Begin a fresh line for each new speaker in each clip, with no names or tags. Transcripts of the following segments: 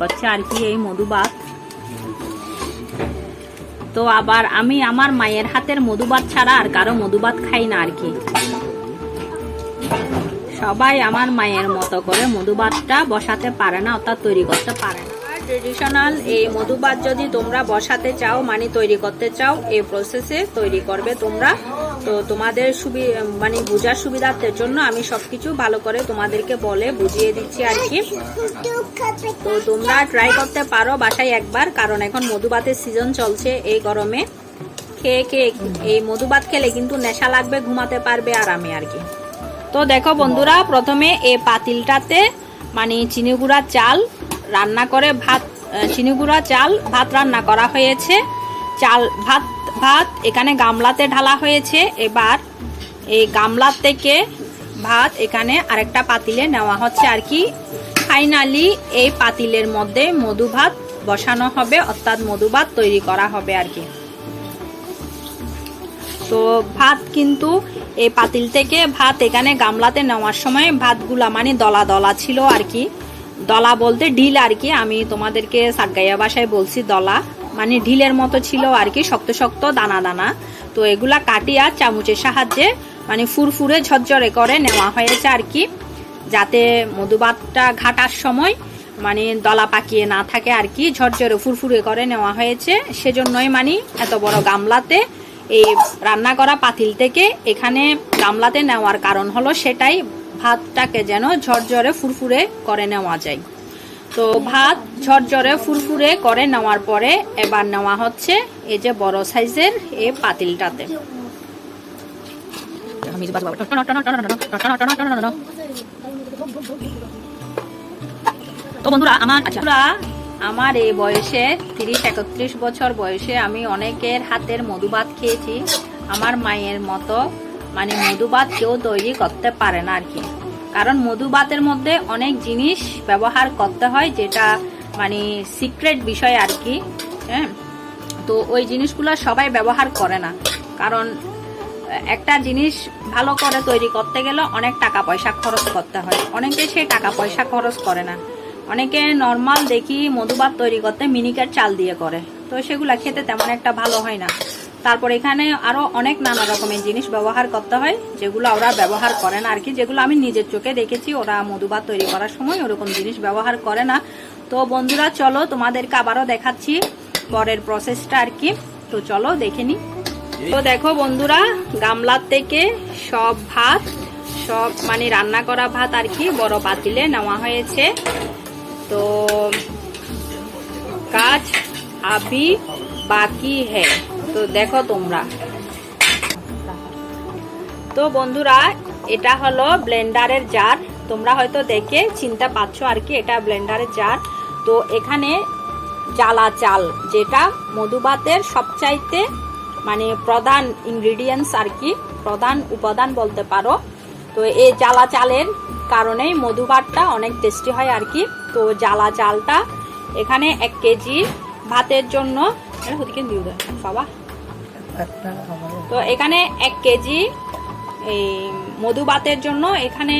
করছে আর কি এই মধুবাত তো আবার আমি আমার মায়ের হাতের মধুবাত ছাড়া আর কারও মধুবাত খাই না আর কি। সবাই আমার মায়ের মতো করে মধুবাতটা বসাতে পারে না, অর্থাৎ তৈরি করতে পারে না। ট্রেডিশনাল এই মধুবাত যদি তোমরা বসাতে চাও মানে তৈরি করতে চাও, এই প্রসেসে তৈরি করবে তোমরা। তো তোমাদের সুবি মানে বোঝার সুবিধার্থের জন্য আমি সবকিছু ভালো করে তোমাদেরকে বলে বুঝিয়ে দিচ্ছি আর কি। তো তোমরা ট্রাই করতে পারো বাসায় একবার, কারণ এখন মধুবাতের সিজন চলছে এই গরমে। খেয়ে খেয়ে এই মধুবাত খেলে কিন্তু নেশা লাগবে, ঘুমাতে পারবে আরামে আর কি। তো দেখো বন্ধুরা, প্রথমে এই পাতিলটাতে মানে চিনি গুঁড়া চাল রান্না করে ভাত আহ, চিনি গুঁড়া চাল ভাত রান্না করা হয়েছে। চাল ভাত ভাত এখানে গামলাতে ঢালা হয়েছে। এবার এই গামলার থেকে ভাত এখানে আরেকটা পাতিলে নেওয়া হচ্ছে আর কি। ফাইনালি এই পাতিলের মধ্যে মধু ভাত বসানো হবে অর্থাৎ মধু ভাত তৈরি করা হবে আর কি। তো ভাত কিন্তু এই পাতিল থেকে ভাত এখানে গামলাতে নেওয়ার সময় ভাতগুলা মানে দলা দলা ছিল আর কি। দলা বলতে ঢিল আর কি, আমি তোমাদেরকে সাগাইয়া বাসায় বলছি দলা। মানে ঢিলের মতো ছিল আর কি, শক্ত শক্ত, দানা দানা। তো এগুলা কাটিয়া চামচের সাহায্যে মানে ফুরফুরে, ঝরঝরে করে নেওয়া হয়েছে আর কি। যাতে মধুবাতটা ঘাটার সময় মানে দলা পাকিয়ে না থাকে আর কি, ঝরঝরে, ফুরফুরে করে নেওয়া হয়েছে। সেজন্যই মানে এত বড় গামলাতে এই রান্না করা পাতিল থেকে এখানে গামলাতে নেওয়ার কারণ হলো সেটাই। ভাতটাকে যেন ঝরঝরে ফুরফুরে করে নেওয়া যায়। তো ভাত ঝরঝরে ফুরফুরে করে নেওয়ার পরে এবার নেওয়া হচ্ছে এই যে বড় সাইজের এই পাতিলটাতে। তো বন্ধুরা, আমার আচ্ছা। আমার এই বয়সে তিরিশ, একত্রিশ বছর বয়সে আমি অনেকের হাতের মধুভাত খেয়েছি। আমার মায়ের মতো মানে মধুভাত কেউ তৈরি করতে পারে না আর কি। কারণ মধুবাতের মধ্যে অনেক জিনিস ব্যবহার করতে হয় যেটা মানে সিক্রেট বিষয় আর কি হ্যাঁ? তো ওই জিনিসগুলো সবাই ব্যবহার করে না। কারণ একটা জিনিস ভালো করে তৈরি করতে গেলে অনেক টাকা পয়সা খরচ করতে হয়। অনেকে সেই টাকা পয়সা খরচ করে না। অনেকে নর্মাল দেখি মধুবাত তৈরি করতে মিনিকেট চাল দিয়ে করে। তো সেগুলো খেতে তেমন একটা ভালো হয় না। তারপর এখানে আরও অনেক নানা রকমের জিনিস ব্যবহার করতে হয়, যেগুলো ওরা ব্যবহার করে না আর কি যেগুলো আমি নিজের চোখে দেখেছি, ওরা মধুভাত তৈরি করার সময় ওরকম জিনিস ব্যবহার করে না। তো বন্ধুরা, চলো তোমাদেরকে আবারও দেখাচ্ছি পরের প্রসেসটা আর কি তো চলো দেখে নিই তো দেখো বন্ধুরা, গামলার থেকে সব ভাত, সব মানে রান্না করা ভাত আর কি বড় পাতিলে নেওয়া হয়েছে। তো কাজ আবি বাকি হে। তো দেখো তোমরা। তো বন্ধুরা, এটা হলো ব্লেন্ডারের জার। তোমরা হয়তো দেখে চিনতে পারছ আর কি, এটা ব্লেন্ডারের জার। তো এখানে জ্বালা চাল, যেটা মধুবাতের সবচাইতে মানে প্রধান ইনগ্রিডিয়েন্টস আর কি, প্রধান উপাদান বলতে পারো। তো এই জ্বালা চালের কারণেই মধুভাতটা অনেক টেস্টি হয় আর কি। তো জ্বালা চালটা এখানে এক কেজি ভাতের জন্য বাবা। তো এখানে এক কেজি এই মধুবাতের জন্য এখানে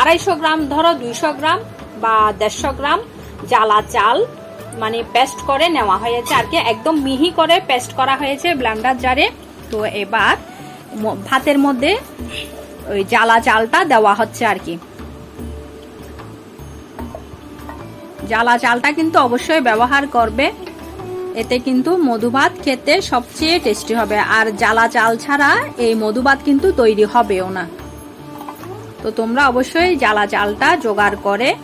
আড়াইশো গ্রাম, ধরো দুইশো গ্রাম বা দেড়শো গ্রাম জ্বালা চাল মানে পেস্ট করে নেওয়া হয়েছে। আর কি, একদম মিহি করে পেস্ট করা হয়েছে ব্লেন্ডার জারে তো এবার ভাতের মধ্যে ওই জ্বালা চালটা দেওয়া হচ্ছে আর কি। জ্বালা চালটা কিন্তু অবশ্যই ব্যবহার করবে। এতে কিন্তু মধুভাত খেতে সবচেয়ে টেস্টি হবে। আর জ্বালা চাল ছাড়া এই মধুভাত কিন্তু তৈরি হবেও না। তো তোমরা অবশ্যই জ্বালা চালটা জোগাড় করে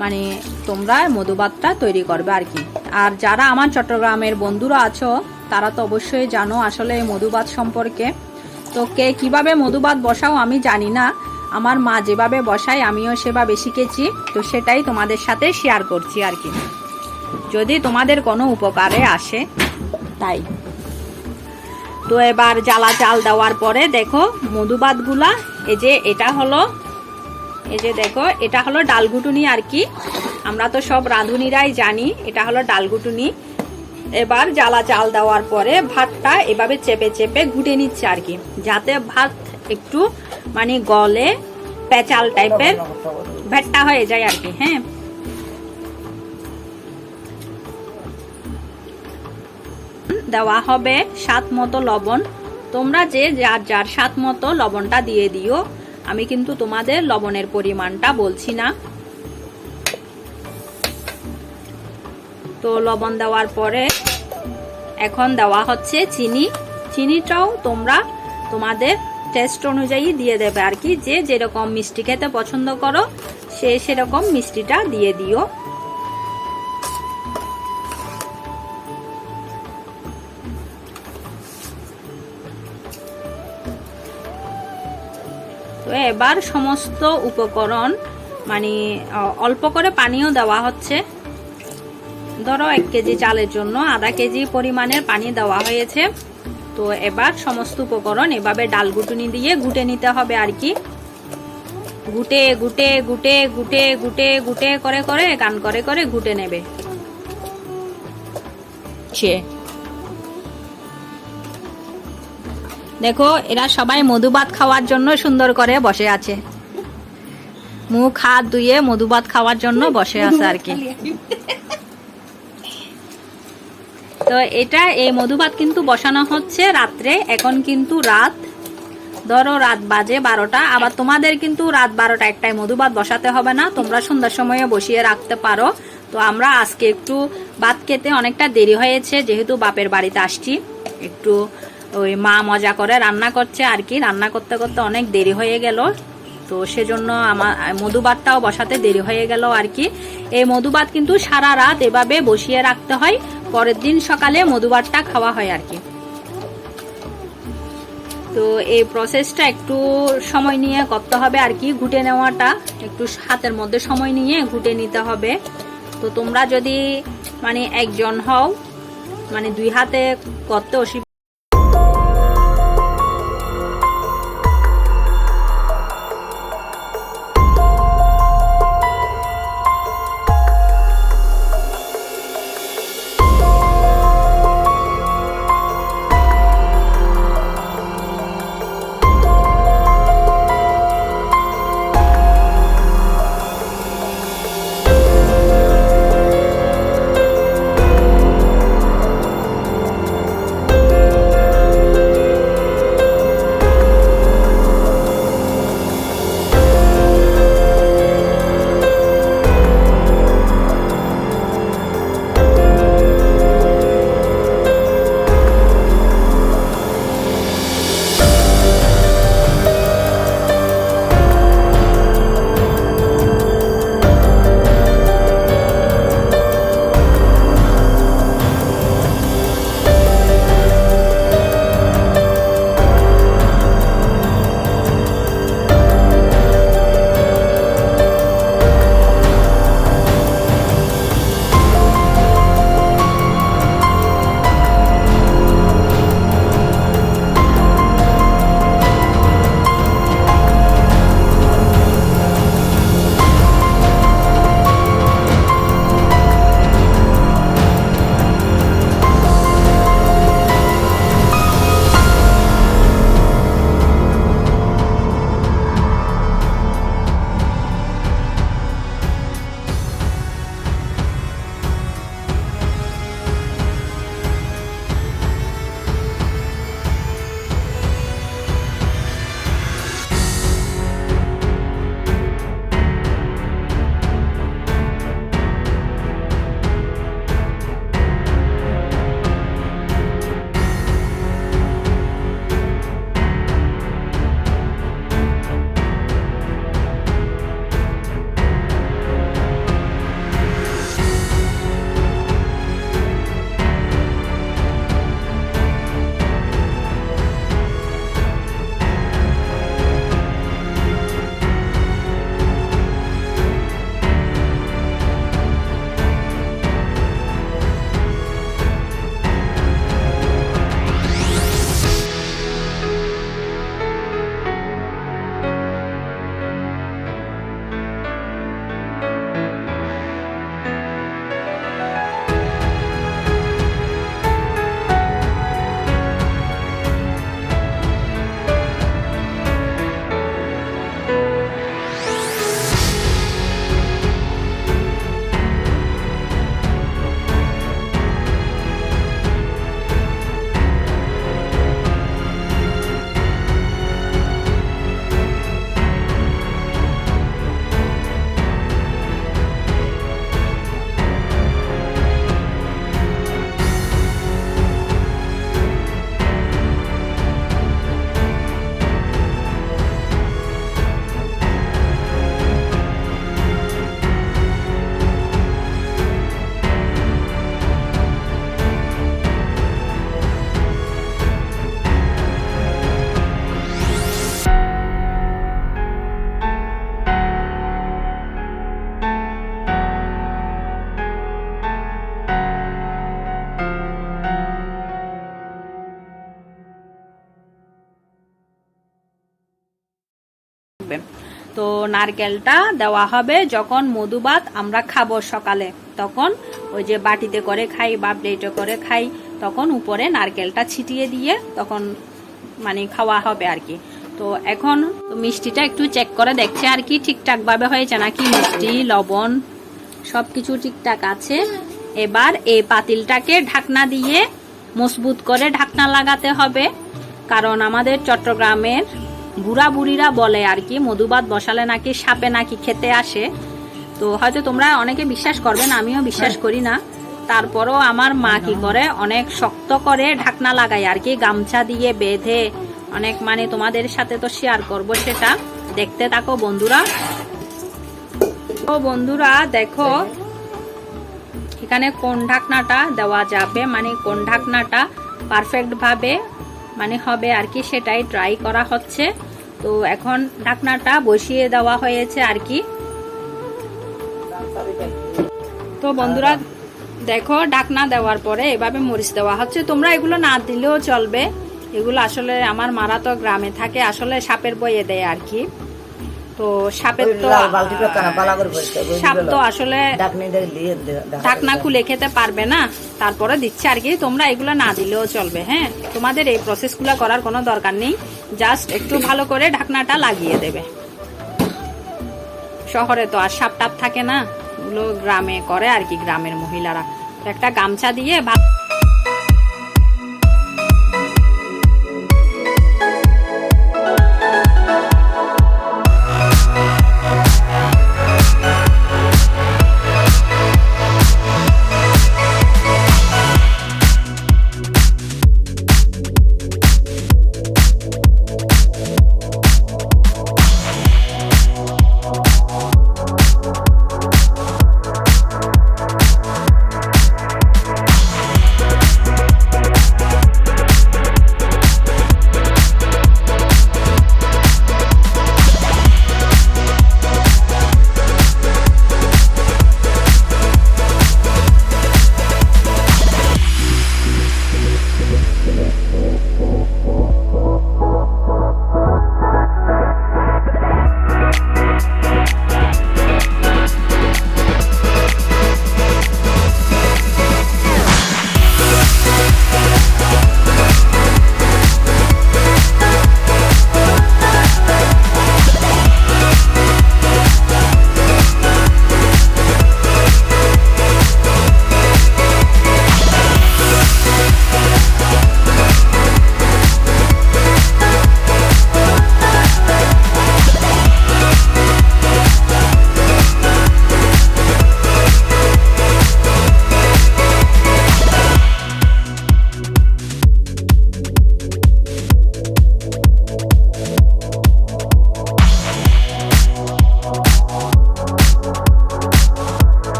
মানে তোমরা মধুভাতটা তৈরি করবে আর কি। আর যারা আমার চট্টগ্রামের বন্ধুরা আছো, তারা তো অবশ্যই জানো আসলে এই মধুভাত সম্পর্কে। তো কে কীভাবে মধুভাত বসাও আমি জানি না। আমার মা যেভাবে বসায়, আমিও সেভাবে শিখেছি। তো সেটাই তোমাদের সাথে শেয়ার করছি আর কি। যদি তোমাদের কোনো উপকারে আসে, তাই। তো এবার জ্বালা চাল দেওয়ার পরে দেখো মধুবাতগুলা, এই যে এটা হলো, এই যে দেখো, এটা হলো ডালগুটুনি আর কি। আমরা তো সব রাঁধুনিরাই জানি, এটা হলো ডালগুটুনি। এবার জ্বালা চাল দেওয়ার পরে ভাতটা এভাবে চেপে চেপে ঘুটে নিচ্ছে আর কি, যাতে ভাত একটু মানে গলে, পেঁচাল টাইপের ভেট্টা হয়ে যায় আর কি হ্যাঁ। দেওয়া হবে স্বাদ মতো লবণ। তোমরা যে যার যার স্বাদ মতো লবণটা দিয়ে দিও। আমি কিন্তু তোমাদের লবণের পরিমাণটা বলছি না। তো লবণ দেওয়ার পরে এখন দেওয়া হচ্ছে চিনি। চিনিটাও তোমরা তোমাদের টেস্ট অনুযায়ী দিয়ে দেবে আর কি। যে যেরকম মিষ্টি খেতে পছন্দ করো, সে সেরকম মিষ্টিটা দিয়ে দিও। এবার সমস্ত উপকরণ মানে অল্প করে পানিও দেওয়া হচ্ছে। ধরো এক কেজি চালের জন্য আধা কেজি পরিমাণের পানি দেওয়া হয়েছে। তো এবার সমস্ত উপকরণ এভাবে ডাল গুটুনি দিয়ে গুটে নিতে হবে আর কি। গুটে গুটে গুটে গুটে গুটে গুটে করে করে, গান করে করে গুটে নেবে। দেখো, এরা সবাই মধুভাত খাওয়ার জন্য সুন্দর করে বসে আছে। মুখ, হাত ধুয়ে মধুভাত খাওয়ার জন্য বসে আছে আর কি। তো এটা, এই মধুভাত কিন্তু বসানো হচ্ছে রাত্রে, এখন কিন্তু রাত। ধরো রাত বাজে বারোটা, আবার তোমাদের কিন্তু রাত বারোটা একটাই মধুভাত বসাতে হবে না, তোমরা সন্ধ্যার সময়ে বসিয়ে রাখতে পারো। তো আমরা আজকে একটু ভাত খেতে অনেকটা দেরি হয়েছে, যেহেতু বাপের বাড়িতে আসছি, একটু ওই মা মজা করে রান্না করছে আর কি। রান্না করতে করতে অনেক দেরি হয়ে গেল। তো সেজন্য আমার মধুভাতটাও বসাতে দেরি হয়ে গেল আর কি। এই মধুভাত কিন্তু সারা রাত এভাবে বসিয়ে রাখতে হয়। পরের দিন সকালে মধুভাতটা খাওয়া হয় আর কি। তো এই প্রসেসটা একটু সময় নিয়ে করতে হবে আর কি, ঘুটে নেওয়াটা। একটু হাতের মধ্যে সময় নিয়ে ঘুটে নিতে হবে। তো তোমরা যদি মানে একজন হও মানে দুই হাতে করতে নারকেলটা দেওয়া হবে যখন মধুবাত আমরা খাব সকালে। তখন ওই যে বাটিতে করে খাই বা প্লেটে করে খাই, তখন উপরে নারকেলটা ছিটিয়ে দিয়ে তখন মানে খাওয়া হবে আর কি। তো এখন মিষ্টিটা একটু চেক করে দেখছে আর কি ঠিকঠাক ভাবে হয়েছে নাকি মিষ্টি, লবণ সব কিছু ঠিকঠাক আছে। এবার এই পাতিলটাকে ঢাকনা দিয়ে মজবুত করে ঢাকনা লাগাতে হবে। কারণ আমাদের চট্টগ্রামের বুড়া বুড়িরা বলে আর কি মধুবাদ বসালে নাকি সাপে নাকি খেতে আসে। তো হয়তো তোমরা অনেকে বিশ্বাস করবেন আমিও বিশ্বাস করি না। তারপরও আমার মা কি করে অনেক শক্ত করে ঢাকনা লাগায় আর কি গামছা দিয়ে বেঁধে অনেক মানে তোমাদের সাথে তো শেয়ার করব সেটা। দেখতে থাকো বন্ধুরা। ও বন্ধুরা দেখো এখানে কোন ঢাকনাটা দেওয়া যাবে মানে কোন ঢাকনাটা পারফেক্ট ভাবে মানে হবে আর কি সেটাই ট্রাই করা হচ্ছে। তো এখন ঢাকনাটা বসিয়ে দেওয়া হয়েছে আর কি। তো বন্ধুরা, দেখো ডাকনা দেওয়ার পরে এভাবে মরিচ দেওয়া হচ্ছে। তোমরা এগুলো না দিলেও চলবে। এগুলো আসলে আমার মারা তো গ্রামে থাকে, আসলে সাপের বইয়ে দেয় আর কি। তো সাপের তো সাপ তো আসলে
ঢাকনি
খুলে খেতে পারবে না। তারপরে দিচ্ছে আর কি তোমরা এগুলো না দিলেও চলবে হ্যাঁ? তোমাদের এই প্রসেসগুলো করার কোনো দরকার নেই। জাস্ট একটু ভালো করে ঢাকনাটা লাগিয়ে দেবে। শহরে তো আর সাপ টাপ থাকে না। গ্রামে করে আর কি গ্রামের মহিলারা। একটা গামছা দিয়ে ভাত